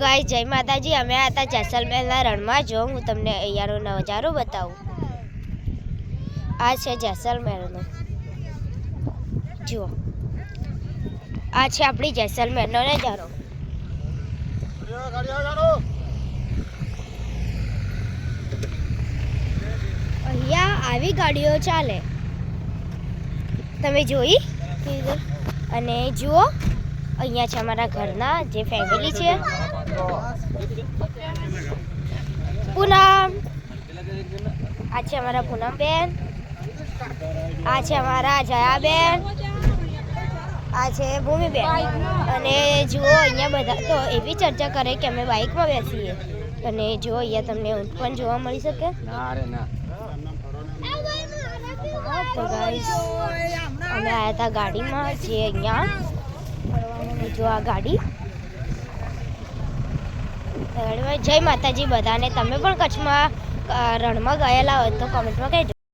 ગાય જય માતાજી. અમે હતા જેસલમેરના રણમાં. જો, હું તમને અહીંયાનો નજારો બતાવું. આ છે જેસલમેરનો જુઓ. આ છે આપણી જેસલમેરનો નજારો. અહીંયા આવી ગાડીઓ ચાલે. તમે જોઈ? અને જુઓ, અહીંયા છે અમારા ઘરના જે ફેમિલી છે. પૂનમ. આ છે અમારા પૂનમબેન. આ છે અમારા જયાબેન. આ છે ભૂમિબેન. અને જુઓ અહીંયા બધા તો એવી ચર્ચા કરે કે અમે બાઇકમાં બેસીએ. અને જુઓ અહીંયા તમને ઊંટ પણ જોવા મળી શકે. ના રે ના. તો ગાઈસ અમે આવ્યા હતા ગાડીમાં જે અહીંયા. જો આ ગાડી. જય માતાજી બધાને. તમે પણ કચ્છમાં રણમાં ગયેલા હોય તો કોમેન્ટમાં કહેજો.